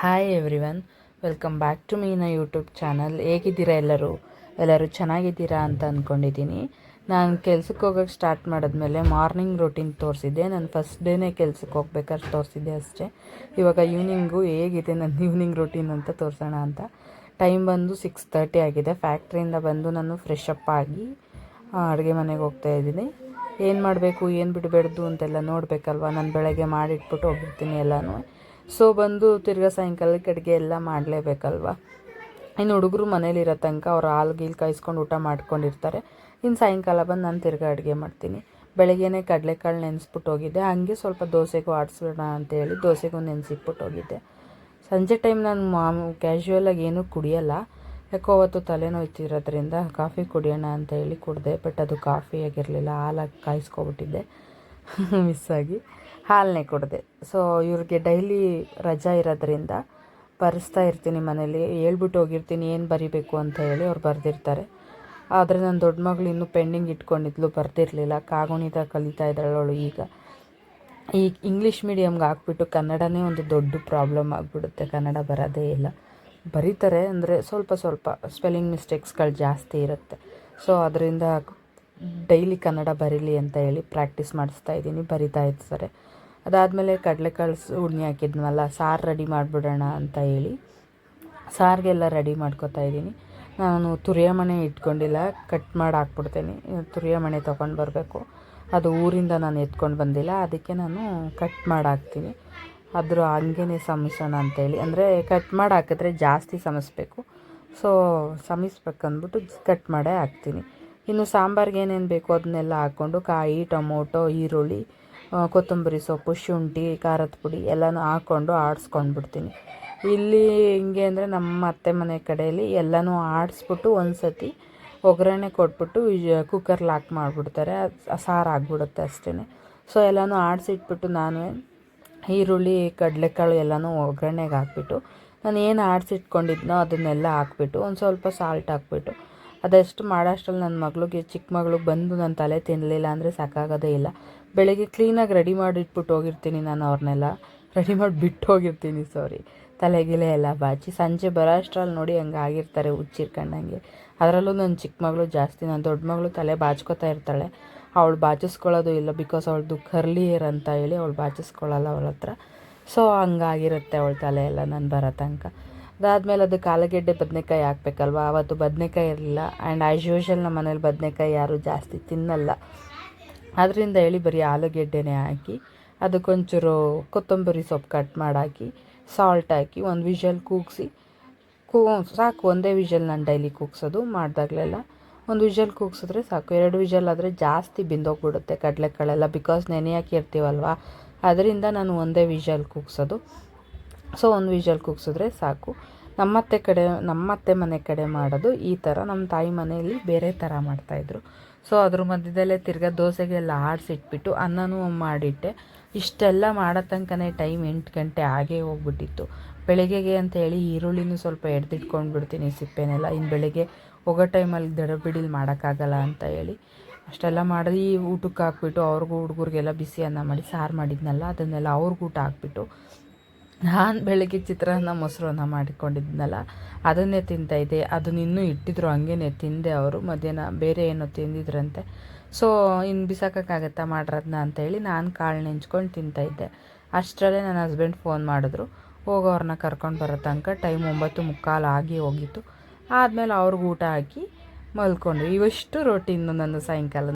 Hi everyone welcome back to Meena YouTube channel ಹೇಗಿದ್ದೀರಾ ಎಲ್ಲರೂ? ಎಲ್ಲರೂ ಚೆನ್ನಾಗಿದ್ದೀರಾ ಅಂತ ಅಂದ್ಕೊಂಡಿದ್ದೀನಿ ನಾನು ಕೆಲ್ಸಕ್ಕೆ ಹೋಗೋಕ್ಕೆ ಸ್ಟಾರ್ಟ್ ಮಾಡಿದ್ಮೇಲೆ ಮಾರ್ನಿಂಗ್ ರೂಟೀನ್ ತೋರಿಸಿದ್ದೆ. ನಾನು ಫಸ್ಟ್ ಡೇನೇ ಕೆಲ್ಸಕ್ಕೆ ಹೋಗ್ಬೇಕಾದ್ರೆ ತೋರಿಸಿದ್ದೆ ಅಷ್ಟೇ. ಇವಾಗ ಈವ್ನಿಂಗು ಹೇಗಿದೆ ನನ್ನ ಈವ್ನಿಂಗ್ ರೂಟೀನ್ ಅಂತ ತೋರಿಸೋಣ ಅಂತ. ಟೈಮ್ ಬಂದು ಸಿಕ್ಸ್ ತರ್ಟಿ ಆಗಿದೆ. ಫ್ಯಾಕ್ಟ್ರಿಯಿಂದ ಬಂದು ನಾನು ಫ್ರೆಶ್ ಅಪ್ ಆಗಿ ಅಡುಗೆ ಮನೆಗೆ ಹೋಗ್ತಾ ಇದ್ದೀನಿ. ಏನು ಮಾಡಬೇಕು, ಏನು ಬಿಡಬಾರ್ದು ಅಂತೆಲ್ಲ ನೋಡಬೇಕಲ್ವ? ನಾನು ಬೆಳಗ್ಗೆ ಮಾಡಿಟ್ಬಿಟ್ಟು ಹೋಗಿರ್ತೀನಿ ಎಲ್ಲನೂ. ಸೊ ಬಂದು ತಿರ್ಗಾ ಸಾಯಂಕಾಲಕ್ಕೆ ಅಡುಗೆ ಎಲ್ಲ ಮಾಡಲೇಬೇಕಲ್ವ? ಇನ್ನು ಹುಡುಗರು ಮನೇಲಿರೋ ತನಕ ಅವ್ರು ಹಾಲು ಗೀಲು ಕಾಯಿಸ್ಕೊಂಡು ಊಟ ಮಾಡ್ಕೊಂಡಿರ್ತಾರೆ. ಇನ್ನು ಸಾಯಂಕಾಲ ಬಂದು ನಾನು ತಿರ್ಗಾ ಅಡುಗೆ ಮಾಡ್ತೀನಿ. ಬೆಳಗ್ಗೆನೇ ಕಡಲೆಕಾಳು ನೆನೆಸ್ಬಿಟ್ಟು ಹೋಗಿದ್ದೆ. ಹಾಗೆ ಸ್ವಲ್ಪ ದೋಸೆಗೂ ಆಡಿಸೋಣ ಅಂತೇಳಿ ದೋಸೆಗೂ ನೆನೆಸಿಟ್ಬಿಟ್ಟು ಹೋಗಿದ್ದೆ. ಸಂಜೆ ಟೈಮ್ ನಾನು ಮಾಮೂ ಕ್ಯಾಶುವಲಾಗಿ ಏನೂ ಕುಡಿಯಲ್ಲ. ಯಾಕೋ ಅವತ್ತು ತಲೆನೋಯ್ತಿರೋದ್ರಿಂದ ಕಾಫಿ ಕುಡಿಯೋಣ ಅಂತ ಹೇಳಿ ಕುಡಿದೆ. ಬಟ್ ಅದು ಕಾಫಿ ಆಗಿರಲಿಲ್ಲ. ಹಾಲಾಗಿ ಕಾಯಿಸ್ಕೊಬಿಟ್ಟಿದ್ದೆ. ಮಿಸ್ಸಾಗಿ ಹಾಲನ್ನೇ ಕೊಡಿದೆ. ಸೊ ಇವ್ರಿಗೆ ಡೈಲಿ ರಜಾ ಇರೋದ್ರಿಂದ ಬರೆಸ್ತಾ ಇರ್ತೀನಿ ಮನೇಲಿ. ಹೇಳ್ಬಿಟ್ಟು ಹೋಗಿರ್ತೀನಿ, ಏನು ಬರಿಬೇಕು ಅಂತ ಹೇಳಿ ಅವ್ರು ಬರೆದಿರ್ತಾರೆ. ಆದರೆ ನನ್ನ ದೊಡ್ಡ ಮಗಳು ಇನ್ನೂ ಪೆಂಡಿಂಗ್ ಇಟ್ಕೊಂಡಿದ್ಲು, ಬರ್ದಿರಲಿಲ್ಲ. ಕಾಗುಣಿತ ಕಲಿತಾ ಇದ್ದಾಳೆ ಅವಳು ಈಗ. ಈ ಇಂಗ್ಲೀಷ್ ಮೀಡಿಯಮ್ಗೆ ಹಾಕ್ಬಿಟ್ಟು ಕನ್ನಡನೇ ಒಂದು ದೊಡ್ಡ ಪ್ರಾಬ್ಲಮ್ ಆಗಿಬಿಡುತ್ತೆ. ಕನ್ನಡ ಬರೋದೇ ಇಲ್ಲ. ಬರೀತಾರೆ ಅಂದರೆ ಸ್ವಲ್ಪ ಸ್ವಲ್ಪ ಸ್ಪೆಲ್ಲಿಂಗ್ ಮಿಸ್ಟೇಕ್ಸ್ಗಳು ಜಾಸ್ತಿ ಇರುತ್ತೆ. ಸೊ ಅದರಿಂದ ಡೈಲಿ ಕನ್ನಡ ಬರೀಲಿ ಅಂತ ಹೇಳಿ ಪ್ರಾಕ್ಟೀಸ್ ಮಾಡಿಸ್ತಾ ಇದ್ದೀನಿ, ಬರಿತಾ ಇರ್ತಾರೆ. ಅದಾದಮೇಲೆ ಕಡಲೆಕಾಳು ಉಣ್ಣಿ ಹಾಕಿದ್ನಲ್ಲ, ಸಾರು ರೆಡಿ ಮಾಡಿಬಿಡೋಣ ಅಂತ ಹೇಳಿ ಸಾರಿಗೆಲ್ಲ ರೆಡಿ ಮಾಡ್ಕೋತಾ ಇದ್ದೀನಿ. ನಾನು ತುರಿಯ ಮಣೆ ಇಟ್ಕೊಂಡಿಲ್ಲ, ಕಟ್ ಮಾಡಿ ಹಾಕ್ಬಿಡ್ತೀನಿ. ತುರಿಯ ಮಣೆ ತೊಗೊಂಡು ಬರಬೇಕು. ಅದು ಊರಿಂದ ನಾನು ಎತ್ಕೊಂಡು ಬಂದಿಲ್ಲ, ಅದಕ್ಕೆ ನಾನು ಕಟ್ ಮಾಡಿ ಹಾಕ್ತೀನಿ. ಅದ್ರ ಹಂಗೇ ಸಮಿಸೋಣ ಅಂತೇಳಿ ಅಂದರೆ ಕಟ್ ಮಾಡಿ ಹಾಕಿದ್ರೆ ಜಾಸ್ತಿ ಸಮಿಸ್ಬೇಕು ಸೊ ಸಮಿಸ್ಬೇಕಂದ್ಬಿಟ್ಟು ಕಟ್ ಮಾಡೇ ಹಾಕ್ತೀನಿ. ಇನ್ನು ಸಾಂಬಾರ್ಗೆ ಏನೇನು ಬೇಕೋ ಅದನ್ನೆಲ್ಲ ಹಾಕ್ಕೊಂಡು ಕಾಯಿ, ಟೊಮೊಟೊ, ಈರುಳ್ಳಿ ಕೊತ್ತಂಬರಿ ಸೊಪ್ಪು, ಶುಂಠಿ, ಖಾರದ ಪುಡಿ ಎಲ್ಲನೂ ಹಾಕ್ಕೊಂಡು ಆಡಿಸ್ಕೊಂಡ್ಬಿಡ್ತೀನಿ. ಇಲ್ಲಿ ಹಿಂಗೆ ಅಂದರೆ ನಮ್ಮ ಅತ್ತೆ ಮನೆ ಕಡೆಯಲ್ಲಿ ಎಲ್ಲನೂ ಆಡಿಸ್ಬಿಟ್ಟು ಒಂದು ಸತಿ ಒಗ್ಗರಣೆ ಕೊಟ್ಬಿಟ್ಟು ಕುಕ್ಕರ್ ಲಾಕ್ ಮಾಡಿಬಿಡ್ತಾರೆ. ಸಾರು ಆಗಿಬಿಡುತ್ತೆ ಅಷ್ಟೇ ಸೊ ಎಲ್ಲನೂ ಆಡಿಸಿಟ್ಬಿಟ್ಟು ನಾನು ಈರುಳ್ಳಿ, ಕಡಲೆಕಾಳು ಎಲ್ಲನೂ ಒಗ್ಗರಣೆಗೆ ಹಾಕ್ಬಿಟ್ಟು ನಾನು ಏನು ಆಡಿಸಿಟ್ಕೊಂಡಿದ್ನೋ ಅದನ್ನೆಲ್ಲ ಹಾಕ್ಬಿಟ್ಟು ಒಂದು ಸ್ವಲ್ಪ ಸಾಲ್ಟ್ ಹಾಕ್ಬಿಟ್ಟು ಅದಷ್ಟು ಮಾಡೋಷ್ಟ್ರಲ್ಲಿ ನನ್ನ ಮಗಳಿಗೆ ಚಿಕ್ಕ ಮಗಳು ಬಂದು ನನ್ನ ತಲೆ ತಿನ್ನಲಿಲ್ಲ ಅಂದರೆ ಸಾಕಾಗೋದೇ ಇಲ್ಲ. ಬೆಳಗ್ಗೆ ಕ್ಲೀನಾಗಿ ರೆಡಿ ಮಾಡಿ ಇಟ್ಬಿಟ್ಟು ಹೋಗಿರ್ತೀನಿ ನಾನು ಅವ್ರನ್ನೆಲ್ಲ ರೆಡಿ ಮಾಡಿ ಬಿಟ್ಟು ಹೋಗಿರ್ತೀನಿ, ಸಾರಿ. ತಲೆಗಿಲೆ ಎಲ್ಲ ಬಾಚಿ. ಸಂಜೆ ಬರೋ ಅಷ್ಟ್ರಲ್ಲಿ ನೋಡಿ ಹಂಗೆ ಆಗಿರ್ತಾರೆ ಹುಚ್ಚಿರ್ಕಂಡಂಗೆ ಅದರಲ್ಲೂ ನನ್ನ ಚಿಕ್ಕ ಮಗಳು ಜಾಸ್ತಿ ನನ್ನ ದೊಡ್ಡ ಮಗಳು ತಲೆ ಬಾಚ್ಕೋತಾ ಇರ್ತಾಳೆ. ಅವಳು ಬಾಚಿಸ್ಕೊಳ್ಳೋದು ಇಲ್ಲ ಬಿಕಾಸ್ ಅವಳದು ಕರ್ಲಿ ಅಂತ ಹೇಳಿ ಅವಳು ಬಾಚಿಸ್ಕೊಳ್ಳಲ್ಲ ಅವಳ ಹತ್ರ ಸೊ ಹಂಗಾಗಿರುತ್ತೆ ಅವಳ ತಲೆ ಎಲ್ಲ ನಾನು ಬರೋ ತನಕ. ಅದಾದಮೇಲೆ ಅದಕ್ಕೆ ಆಲೂಗೆಡ್ಡೆ ಬದನೆಕಾಯಿ ಹಾಕ್ಬೇಕಲ್ವ? ಆವತ್ತು ಬದನೆಕಾಯಿ ಇರಲಿಲ್ಲ. ಆ್ಯಂಡ್ ಆ್ಯಸ್ ಯೂಶಲ್ ನಮ್ಮ ಮನೇಲಿ ಬದನೆಕಾಯಿ ಯಾರೂ ಜಾಸ್ತಿ ತಿನ್ನಲ್ಲ. ಅದರಿಂದ ಹೇಳಿ ಬರೀ ಆಲೂಗೆಡ್ಡೆನೇ ಹಾಕಿ, ಅದಕ್ಕೊಂಚೂರು ಕೊತ್ತಂಬರಿ ಸೊಪ್ಪು ಕಟ್ ಮಾಡಾಕಿ ಸಾಲ್ಟ್ ಹಾಕಿ, ಒಂದು ವಿಷಲ್ ಕೂಗಿಸಿ, ಕೂ, ಸಾಕು, ಒಂದೇ ವಿಷಲ್ ನಾನು ಡೈಲಿ ಕೂಗ್ಸೋದು ಮಾಡಿದಾಗಲೆಲ್ಲ. ಒಂದು ವಿಷಲ್ ಕೂಗ್ಸಿದ್ರೆ ಸಾಕು. ಎರಡು ವಿಷಲ್ ಆದರೆ ಜಾಸ್ತಿ ಬಿಂದೋಗ್ಬಿಡುತ್ತೆ ಕಡಲೆಕಾಳೆಲ್ಲ ಬಿಕಾಸ್ ನೆನೆ ಹಾಕಿರ್ತೀವಲ್ವ ಅದರಿಂದ ನಾನು ಒಂದೇ ವಿಷಲ್ ಕೂಗ್ಸೋದು. ಸೊ ಒಂದು ವಿಷಲ್ ಕೂಗ್ಸಿದ್ರೆ ಸಾಕು. ನಮ್ಮತ್ತೆ ಕಡೆ, ನಮ್ಮತ್ತೆ ಮನೆ ಕಡೆ ಮಾಡೋದು ಈ ಥರ. ನಮ್ಮ ತಾಯಿ ಮನೆಯಲ್ಲಿ ಬೇರೆ ಥರ ಮಾಡ್ತಾಯಿದ್ರು. ಸೊ ಅದ್ರ ಮಧ್ಯದಲ್ಲೇ ತಿರ್ಗಾ ದೋಸೆಗೆಲ್ಲ ಆಡಿಸಿಟ್ಬಿಟ್ಟು ಅನ್ನನೂ ಮಾಡಿಟ್ಟೆ. ಇಷ್ಟೆಲ್ಲ ಮಾಡೋ ತನಕನೇ ಟೈಮ್ ಎಂಟು ಗಂಟೆ ಆಗೇ ಹೋಗ್ಬಿಟ್ಟಿತ್ತು. ಬೆಳಗ್ಗೆಗೆ ಅಂತ ಹೇಳಿ ಈರುಳ್ಳಿನೂ ಸ್ವಲ್ಪ ಎಡ್ದಿಟ್ಕೊಂಡು ಬಿಡ್ತೀನಿ ಸಿಪ್ಪೆನೆಲ್ಲ. ಇನ್ನು ಬೆಳಗ್ಗೆ ಹೋಗೋ ಟೈಮಲ್ಲಿ ದಡಬಿಡಿಲಿ ಮಾಡೋಕ್ಕಾಗಲ್ಲ ಅಂತ ಹೇಳಿ. ಅಷ್ಟೆಲ್ಲ ಮಾಡಿ ಊಟಕ್ಕೆ ಹಾಕ್ಬಿಟ್ಟು ಅವ್ರಿಗೂ ಹುಡುಗರಿಗೆಲ್ಲ ಬಿಸಿ ಅನ್ನ ಮಾಡಿ ಸಾರು ಮಾಡಿದ್ನಲ್ಲ, ಅದನ್ನೆಲ್ಲ ಅವ್ರಿಗೂ ಊಟ ಹಾಕ್ಬಿಟ್ಟು ನಾನು ಬೆಳಗ್ಗೆ ಚಿತ್ರಾನ್ನ ಮೊಸರನ್ನ ಮಾಡಿಕೊಂಡಿದ್ನಲ್ಲ, ಅದನ್ನೇ ತಿಂತಾಯಿದ್ದೆ ಅದನ್ನ ಇನ್ನೂ ಇಟ್ಟಿದ್ರು, ಹಂಗೇನೆ ತಿಂದೆ ಅವರು. ಮಧ್ಯಾಹ್ನ ಬೇರೆ ಏನೋ ತಿಂದಿದ್ರಂತೆ. ಸೊ ಇನ್ನು ಬಿಸಾಕೋಕ್ಕಾಗತ್ತಾ ಮಾಡಿರೋದನ್ನ ಅಂತೇಳಿ ನಾನು ಕಾಳು ನೆಂಚ್ಕೊಂಡು ತಿಂತಾಯಿದ್ದೆ ಅಷ್ಟರಲ್ಲೇ ನನ್ನ ಹಸ್ಬೆಂಡ್ ಫೋನ್ ಮಾಡಿದ್ರು. ಹೋಗೋರನ್ನ ಕರ್ಕೊಂಡು ಬರೋ ತನಕ ಟೈಮ್ ಒಂಬತ್ತು ಮುಕ್ಕಾಲು ಆಗಿ ಹೋಗಿತ್ತು. ಆದಮೇಲೆ ಅವ್ರಿಗೆ ಊಟ ಹಾಕಿ ಮಲ್ಕೊಂಡ್ರು ಇವಷ್ಟು ರೊಟೀನು ನನ್ನ ಸಾಯಂಕಾಲ.